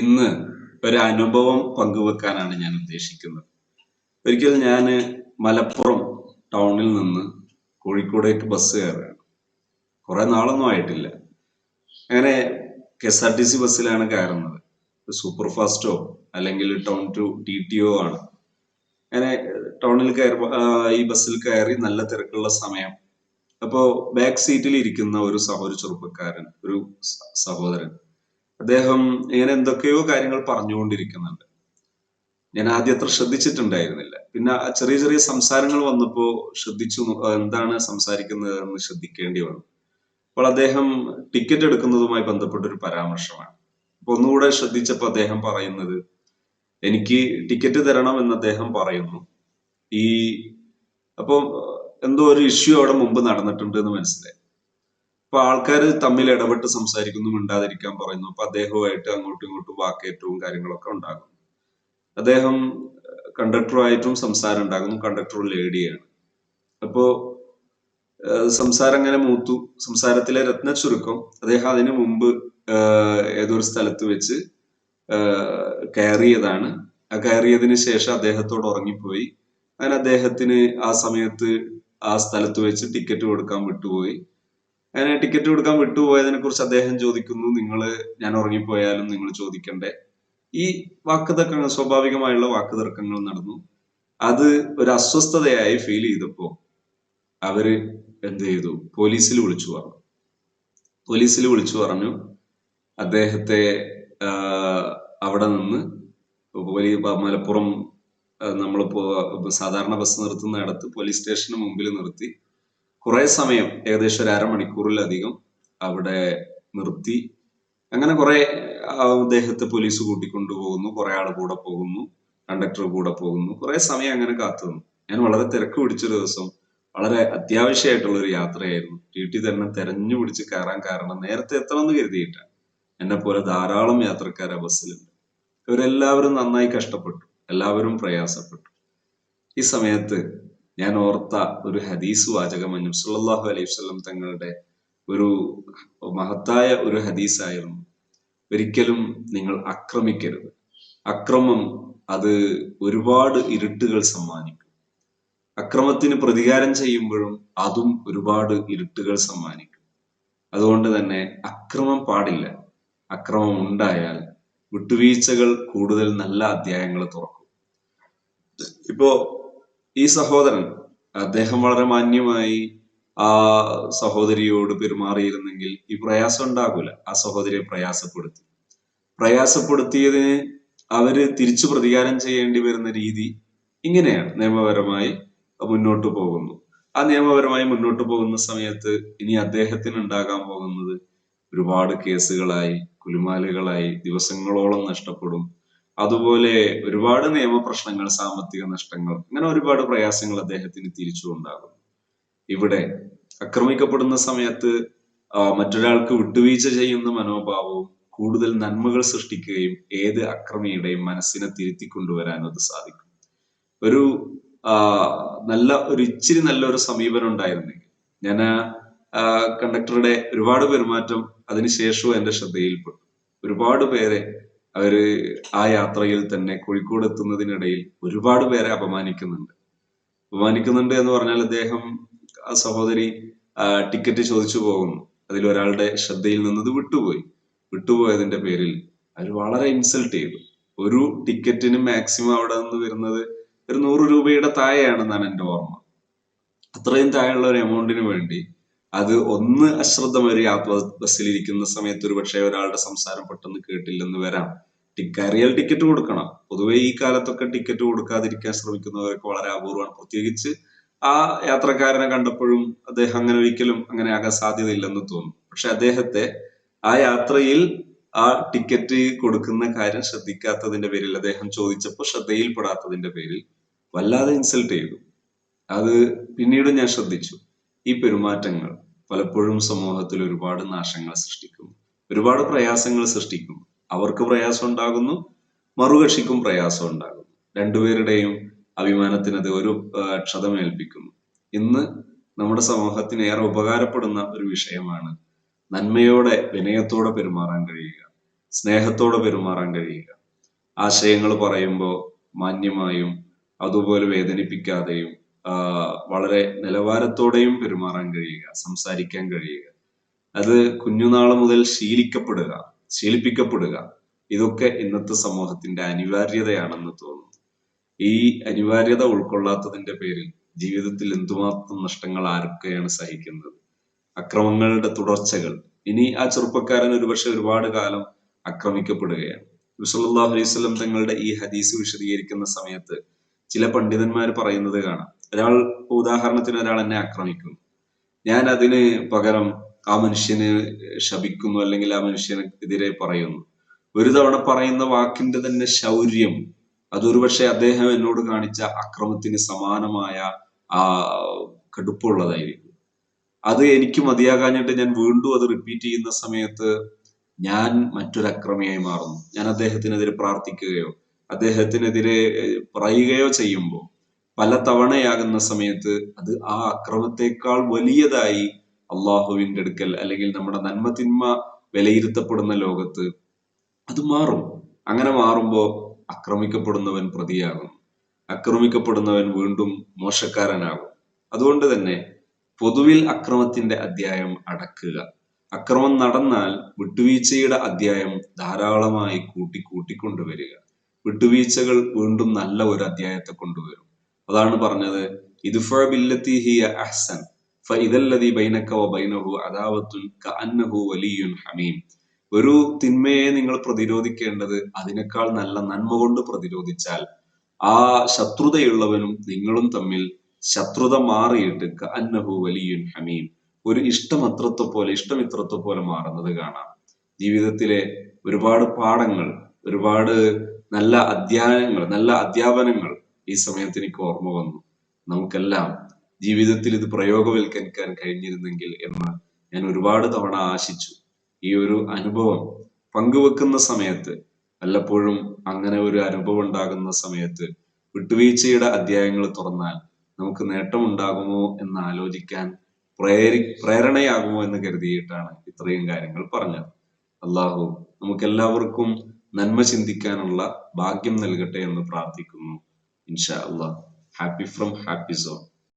ഇന്ന് ഒരു അനുഭവം പങ്കുവെക്കാനാണ് ഞാൻ ഉദ്ദേശിക്കുന്നത്. ഒരിക്കൽ ഞാൻ മലപ്പുറം ടൗണിൽ നിന്ന് കോഴിക്കോടേക്ക് ബസ് കയറുകയാണ്. കുറെ നാളൊന്നും ആയിട്ടില്ല. അങ്ങനെ K S R T C ബസ്സിലാണ് കയറുന്നത്. സൂപ്പർ ഫാസ്റ്റോ അല്ലെങ്കിൽ town to T T O ആണ്. അങ്ങനെ ടൗണിൽ കയറി ഈ ബസ്സിൽ കയറി നല്ല തിരക്കുള്ള സമയം. അപ്പോ ബാക്ക് സീറ്റിൽ ഇരിക്കുന്ന ഒരു സഹോദര ചെറുപ്പക്കാരൻ ഒരു സഹോദരൻ അദ്ദേഹം ഇങ്ങനെ എന്തൊക്കെയോ കാര്യങ്ങൾ പറഞ്ഞുകൊണ്ടിരിക്കുന്നുണ്ട്. ഞാൻ ആദ്യം അത്ര ശ്രദ്ധിച്ചിട്ടുണ്ടായിരുന്നില്ല. പിന്നെ ചെറിയ ചെറിയ സംസാരങ്ങൾ വന്നപ്പോൾ ശ്രദ്ധിച്ചു എന്താണ് സംസാരിക്കുന്നത് എന്ന് ശ്രദ്ധിക്കേണ്ടി വന്നു. അപ്പോൾ അദ്ദേഹം ടിക്കറ്റ് എടുക്കുന്നതുമായി ബന്ധപ്പെട്ട ഒരു പരാമർശമാണ്. അപ്പൊ ഒന്നുകൂടെ ശ്രദ്ധിച്ചപ്പോൾ അദ്ദേഹം പറയുന്നത് എനിക്ക് ടിക്കറ്റ് തരണം എന്ന് അദ്ദേഹം പറയുന്നു. ഈ അപ്പൊ എന്തോ ഒരു ഇഷ്യൂ അവിടെ മുമ്പ് നടന്നിട്ടുണ്ട് എന്ന് മനസ്സിലായി. അപ്പൊ ആൾക്കാർ തമ്മിൽ ഇടപെട്ട് സംസാരിക്കുന്നു മിണ്ടാതിരിക്കാൻ പറയുന്നു. അപ്പൊ അദ്ദേഹവുമായിട്ട് അങ്ങോട്ടും ഇങ്ങോട്ടും വാക്കേറ്റവും കാര്യങ്ങളൊക്കെ ഉണ്ടാകും. അദ്ദേഹം കണ്ടക്ടറുമായിട്ടും സംസാരം ഉണ്ടാകുന്നു. കണ്ടക്ടർ ലേഡിയാണ്. അപ്പോ സംസാരം അങ്ങനെ മൂത്തു. സംസാരത്തിലെ രത്ന ചുരുക്കം അദ്ദേഹം അതിനു മുമ്പ് ഏതൊരു സ്ഥലത്ത് വെച്ച് കയറിയതാണ്. ആ കയറിയതിന് ശേഷം അദ്ദേഹത്തോട് ഉറങ്ങിപ്പോയി. അങ്ങനെ അദ്ദേഹത്തിന് ആ സമയത്ത് ആ സ്ഥലത്ത് വെച്ച് ടിക്കറ്റ് കൊടുക്കാൻ വിട്ടുപോയി. അങ്ങനെ ടിക്കറ്റ് കൊടുക്കാൻ വിട്ടുപോയതിനെ കുറിച്ച് അദ്ദേഹം ചോദിക്കുന്നു. നിങ്ങൾ ഞാൻ ഉറങ്ങിപ്പോയാലും നിങ്ങൾ ചോദിക്കണ്ടേ. ഈ വാക്ക് തർക്കങ്ങൾ സ്വാഭാവികമായുള്ള വാക്ക് തർക്കങ്ങൾ നടന്നു. അത് ഒരു അസ്വസ്ഥതയായി ഫീൽ ചെയ്തപ്പോ അവർ എന്ത് ചെയ്തു? പോലീസിൽ വിളിച്ചു പറഞ്ഞു. പോലീസിൽ വിളിച്ചു പറഞ്ഞു അദ്ദേഹത്തെ അവിടെ നിന്ന് മലപ്പുറം നമ്മളിപ്പോ സാധാരണ ബസ് നിർത്തുന്നിടത്ത് പോലീസ് സ്റ്റേഷന് മുമ്പിൽ നിർത്തി. കുറെ സമയം ഏകദേശം ഒരു അരമണിക്കൂറിലധികം അവിടെ നിർത്തി. അങ്ങനെ കുറെ അദ്ദേഹത്തെ പോലീസ് കൂട്ടിക്കൊണ്ടുപോകുന്നു കുറെ ആൾ കൂടെ പോകുന്നു കണ്ടക്ടർ കൂടെ പോകുന്നു. കുറെ സമയം അങ്ങനെ കാത്തു നിന്നു. ഞാൻ വളരെ തിരക്ക് പിടിച്ചൊരു ദിവസം വളരെ അത്യാവശ്യമായിട്ടുള്ള ഒരു യാത്രയായിരുന്നു. ടി ടി തന്നെ തെരഞ്ഞു പിടിച്ച് കയറാൻ കാരണം നേരത്തെ എത്തണമെന്ന് കരുതിയിട്ടാണ് എന്നെ പോലെ ധാരാളം യാത്രക്കാർ ആ ബസ്സിലുണ്ട്. ഇവരെല്ലാവരും നന്നായി കഷ്ടപ്പെട്ടു. എല്ലാവരും പ്രയാസപ്പെട്ടു. ഈ സമയത്ത് ഞാൻ ഓർത്ത ഒരു ഹദീസ് വാചകം സല്ലല്ലാഹു അലൈഹി വസല്ലം തങ്ങളുടെ ഒരു മഹത്തായ ഒരു ഹദീസായിരുന്നു. ഒരിക്കലും നിങ്ങൾ അക്രമിക്കരുത്. അക്രമം അത് ഒരുപാട് ഇരുട്ടുകൾ സമ്മാനിക്കും. അക്രമത്തിന് പ്രതികാരം ചെയ്യുമ്പോഴും അതും ഒരുപാട് ഇരുട്ടുകൾ സമ്മാനിക്കും. അതുകൊണ്ട് തന്നെ അക്രമം പാടില്ല. അക്രമം ഉണ്ടായാൽ വിട്ടുവീഴ്ചകൾ കൂടുതൽ നല്ല അധ്യായങ്ങൾ തുറക്കും. ഇപ്പോ ഈ സഹോദരൻ അദ്ദേഹം വളരെ മാന്യമായി ആ സഹോദരിയോട് പെരുമാറിയിരുന്നെങ്കിൽ ഈ പ്രയാസം ഉണ്ടാകൂല. ആ സഹോദരിയെ പ്രയാസപ്പെടുത്തി. പ്രയാസപ്പെടുത്തിയതിന് അവർ തിരിച്ചു പ്രതികാരം ചെയ്യേണ്ടി വരുന്ന രീതി ഇങ്ങനെയാണ് നിയമപരമായി മുന്നോട്ട് പോകുന്നു. ആ നിയമപരമായി മുന്നോട്ട് പോകുന്ന സമയത്ത് ഇനി അദ്ദേഹത്തിന് ഉണ്ടാകാൻ പോകുന്നത് ഒരുപാട് കേസുകളായി കുലുമാലുകളായി ദിവസങ്ങളോളം നഷ്ടപ്പെടും. അതുപോലെ ഒരുപാട് നിയമപ്രശ്നങ്ങൾ സാമ്പത്തിക നഷ്ടങ്ങൾ അങ്ങനെ ഒരുപാട് പ്രയാസങ്ങൾ അദ്ദേഹത്തിന് തിരിച്ചു ഉണ്ടാകും ഇവിടെ ആക്രമിക്കപ്പെടുന്ന സമയത്ത് മറ്റൊരാൾക്ക് വിട്ടുവീഴ്ച ചെയ്യുന്ന മനോഭാവവും കൂടുതൽ നന്മകൾ സൃഷ്ടിക്കുകയും ഏത് അക്രമിയുടെയും മനസ്സിനെ തിരുത്തി കൊണ്ടുവരാനും അത് സാധിക്കും. ഒരു നല്ല ഒരു ഇച്ചിരി നല്ലൊരു സമീപനം ഉണ്ടായിരുന്നെങ്കിൽ ഞാൻ കണ്ടക്ടറുടെ ഒരുപാട് പെരുമാറ്റം അതിനുശേഷവും എന്റെ ശ്രദ്ധയിൽപ്പെട്ടു. ഒരുപാട് പേരെ അവർ ആ യാത്രയിൽ തന്നെ കോഴിക്കോട് എത്തുന്നതിനിടയിൽ ഒരുപാട് പേരെ അപമാനിക്കുന്നുണ്ട്. അപമാനിക്കുന്നുണ്ട് എന്ന് പറഞ്ഞാൽ അദ്ദേഹം ആ സഹോദരി ടിക്കറ്റ് ചോദിച്ചു പോകുന്നു. അതിൽ ഒരാളുടെ ശ്രദ്ധയിൽ നിന്നത് വിട്ടുപോയി. വിട്ടുപോയതിന്റെ പേരിൽ അവർ വളരെ ഇൻസൾട്ട് ചെയ്തു. ഒരു ടിക്കറ്റിന് മാക്സിമം അവിടെ നിന്ന് വരുന്നത് ഒരു നൂറ് രൂപയുടെ താഴെയാണെന്നാണ് എന്റെ ഓർമ്മ. അത്രയും താഴെയുള്ള ഒരു എമൗണ്ടിന് വേണ്ടി അത് ഒന്ന് അശ്രദ്ധം ഒരു യാത്ര ബസ്സിൽ ഇരിക്കുന്ന സമയത്ത് ഒരു പക്ഷേ ഒരാളുടെ സംസാരം പെട്ടെന്ന് കേട്ടില്ലെന്ന് വരാം. റിയൽ ടിക്കറ്റ് കൊടുക്കണം. പൊതുവേ ഈ കാലത്തൊക്കെ ടിക്കറ്റ് കൊടുക്കാതിരിക്കാൻ ശ്രമിക്കുന്നവരൊക്കെ വളരെ അപൂർവമാണ്. പ്രത്യേകിച്ച് ആ യാത്രക്കാരനെ കണ്ടപ്പോഴും അദ്ദേഹം അങ്ങനെ ഒരിക്കലും അങ്ങനെ ആകാൻ സാധ്യതയില്ലെന്ന് തോന്നും. പക്ഷെ അദ്ദേഹത്തെ ആ യാത്രയിൽ ആ ടിക്കറ്റ് കൊടുക്കുന്ന കാര്യം ശ്രദ്ധിക്കാത്തതിന്റെ പേരിൽ അദ്ദേഹം ചോദിച്ചപ്പോൾ ശ്രദ്ധയിൽപ്പെടാത്തതിന്റെ പേരിൽ വല്ലാതെ ഇൻസൾട്ട് ചെയ്തു. അത് പിന്നീട് ഞാൻ ശ്രദ്ധിച്ചു. ഈ പെരുമാറ്റങ്ങൾ. പലപ്പോഴും സമൂഹത്തിൽ ഒരുപാട് നാശങ്ങൾ സൃഷ്ടിക്കും. ഒരുപാട് പ്രയാസങ്ങൾ സൃഷ്ടിക്കും. അവർക്ക് പ്രയാസം ഉണ്ടാകുന്നു മറുകക്ഷിക്കും പ്രയാസം ഉണ്ടാകുന്നു. രണ്ടുപേരുടെയും അഭിമാനത്തിന് അത് ഒരു ക്ഷതമേൽപ്പിക്കുന്നു. ഇന്ന് നമ്മുടെ സമൂഹത്തിന് ഏറെ ഉപകാരപ്പെടുന്ന ഒരു വിഷയമാണ് നന്മയോടെ വിനയത്തോടെ പെരുമാറാൻ കഴിയുക സ്നേഹത്തോടെ പെരുമാറാൻ കഴിയുക. ആശയങ്ങൾ പറയുമ്പോൾ മാന്യമായും അതുപോലെ വേദനിപ്പിക്കാതെയും വളരെ നിലവാരത്തോടെയും പെരുമാറാൻ കഴിയുക സംസാരിക്കാൻ കഴിയുക. അത് കുഞ്ഞുനാൾ മുതൽ ശീലിക്കപ്പെടുക ശീലിപ്പിക്കപ്പെടുക. ഇതൊക്കെ ഇന്നത്തെ സമൂഹത്തിന്റെ അനിവാര്യതയാണെന്ന് തോന്നുന്നു. ഈ അനിവാര്യത ഉൾക്കൊള്ളാത്തതിന്റെ പേരിൽ ജീവിതത്തിൽ എന്തുമാത്രം നഷ്ടങ്ങൾ ആരൊക്കെയാണ് സഹിക്കുന്നത്? അക്രമങ്ങളുടെ തുടർച്ചകൾ. ഇനി ആ ചെറുപ്പക്കാരൻ ഒരുപക്ഷെ ഒരുപാട് കാലം ആക്രമിക്കപ്പെടുകയാണ് അലൈഹി അലൈവല്ലം തങ്ങളുടെ ഈ ഹദീസ് വിശദീകരിക്കുന്ന സമയത്ത് ചില പണ്ഡിതന്മാർ പറയുന്നത് കാണാം. ഒരാൾ ഉദാഹരണത്തിന് ഒരാൾ എന്നെ ആക്രമിക്കുന്നു. ഞാൻ അതിന് പകരം ആ മനുഷ്യന് ശപിക്കുന്നു അല്ലെങ്കിൽ ആ മനുഷ്യനെതിരെ പറയുന്നു. ഒരു തവണ പറയുന്ന വാക്കിന്റെ തന്നെ ശൗര്യം അതൊരുപക്ഷെ അദ്ദേഹം എന്നോട് കാണിച്ച അക്രമത്തിന് സമാനമായ ആ കടുപ്പുള്ളതായിരിക്കും അത് എനിക്ക് മതിയാകാഞ്ഞിട്ട് ഞാൻ വീണ്ടും അത് റിപ്പീറ്റ് ചെയ്യുന്ന സമയത്ത് ഞാൻ മറ്റൊരു അക്രമിയായി മാറുന്നു. ഞാൻ അദ്ദേഹത്തിനെതിരെ പ്രാർത്ഥിക്കുകയോ അദ്ദേഹത്തിനെതിരെ പറയുകയോ ചെയ്യുമ്പോൾ പല തവണയാകുന്ന സമയത്ത് അത് ആ അക്രമത്തെക്കാൾ വലിയതായി അള്ളാഹുവിന്റെ അടുക്കൽ അല്ലെങ്കിൽ നമ്മുടെ നന്മ തിന്മ വിലയിരുത്തപ്പെടുന്ന ലോകത്ത് അത് മാറും. അങ്ങനെ മാറുമ്പോൾ അക്രമിക്കപ്പെടുന്നവൻ പ്രതിയാകും. അക്രമിക്കപ്പെടുന്നവൻ വീണ്ടും മോശക്കാരനാകും. അതുകൊണ്ട് തന്നെ പൊതുവിൽ അക്രമത്തിന്റെ അധ്യായം അടക്കുക. അക്രമം നടന്നാൽ വിട്ടുവീഴ്ചയുടെ അധ്യായം ധാരാളമായി കൂട്ടി കൂട്ടിക്കൊണ്ടുവരിക. വിട്ടുവീഴ്ചകൾ വീണ്ടും നല്ല ഒരു അധ്യായത്തെ കൊണ്ടുവരും. അതാണ് പറഞ്ഞത്. ഹിയ അഹ്സൻ ഒരു തിന്മയെ നിങ്ങൾ പ്രതിരോധിക്കേണ്ടത് അതിനേക്കാൾ നല്ല നന്മ കൊണ്ട് പ്രതിരോധിച്ചാൽ ആ ശത്രുതയുള്ളവനും നിങ്ങളും തമ്മിൽ ശത്രുത മാറിയിട്ട് കഅന്നഹു വലിയുൻ ഹമീം. ഒരു ഇഷ്ടമത്രത്തെ പോലെ ഇഷ്ടമിത്രത്തെ പോലെ മാറുന്നത് കാണാം. ജീവിതത്തിലെ ഒരുപാട് പാഠങ്ങൾ ഒരുപാട് നല്ല അധ്യായങ്ങൾ നല്ല അധ്യാപനങ്ങൾ ഈ സമയത്ത് എനിക്ക് ഓർമ്മ വന്നു. നമുക്കെല്ലാം ജീവിതത്തിൽ ഇത് പ്രയോഗവൽക്കരിക്കാൻ കഴിഞ്ഞിരുന്നെങ്കിൽ എന്ന് ഞാൻ ഒരുപാട് തവണ ആശിച്ചു. ഈ ഒരു അനുഭവം പങ്കുവെക്കുന്ന സമയത്ത് വല്ലപ്പോഴും അങ്ങനെ ഒരു അനുഭവം ഉണ്ടാകുന്ന സമയത്ത് വിട്ടുവീഴ്ചയുടെ അധ്യായങ്ങൾ തുറന്നാൽ നമുക്ക് നേട്ടമുണ്ടാകുമോ എന്ന് ആലോചിക്കാൻ പ്രേരി പ്രേരണയാകുമോ എന്ന് കരുതിയിട്ടാണ് ഇത്രയും കാര്യങ്ങൾ പറഞ്ഞത്. അള്ളാഹു നമുക്കെല്ലാവർക്കും നന്മ ചിന്തിക്കാനുള്ള ഭാഗ്യം നൽകട്ടെ എന്ന് പ്രാർത്ഥിക്കുന്നു. inshallah. Happy from happy zone.